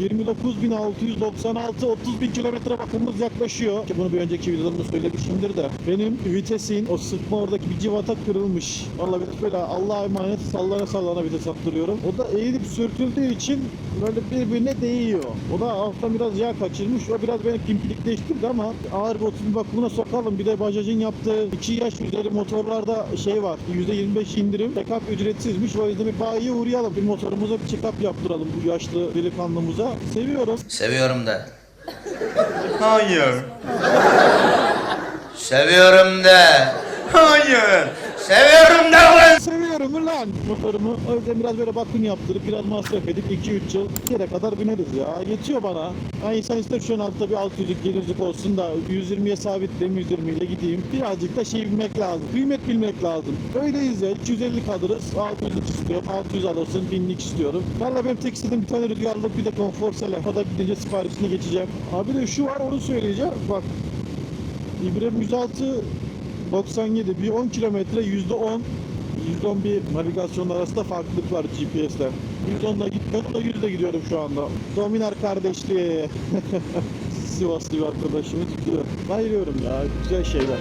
29.696 30 bin kilometre bakımımız yaklaşıyor. Ki bunu bir önceki videolarımda söylemişimdir de. Benim vitesin o sıkma oradaki bir civata kırılmış. Vallahi biraz böyle Allah'a emanet sallana sallana vites attırıyorum. O da eğilip sürtüldüğü için böyle birbirine değiyor. O da alttan biraz yağ kaçırmış. O biraz beni pimpirikleştirdi ama ağır bir otobüs bakımına sokalım. Bir de Bajaj'ın yaptığı 2 yaş üzeri motorlarda şey var. %25 indirim. Check-up ücretsizmiş. O yüzden bir bayiye uğrayalım. Bir motorumuza bir check-up yaptıralım bu yaşlı delikanlımıza. Seviyorum. Seviyorum de. Hayır. Seviyorum de. Hayır. Seviyorum. Ulan motorumu. O yüzden biraz böyle bakım yaptırıp biraz masraf edip 2-3 yıl kere kadar bineriz ya. Yetiyor bana. Ha insan ister şu an altta bir 600'lük 700'lük olsun da 120'ye sabitleyeyim 120 ile gideyim. Birazcık da şey bilmek lazım. Kıymet bilmek lazım. Öyleyiz ya. 250 kalırız. 600'lük istiyorum. 600 alırsın. 1000'lik istiyorum. Valla benim tek istediğim bir tane rüzgarlık bir de konfor sele. O da gidince siparişini geçeceğim. Abi de şu var onu söyleyeceğim. Bak İbrahim 106 97 bir 10 kilometre yüzde 10 110 bir navigasyon arasında farklılık var GPS'te. 110'da gitmiyorum da 100'de gidiyorum şu anda. Dominar kardeşliği. Sivaslı bir arkadaşımız gidiyor. Bayılıyorum ya güzel şeyler.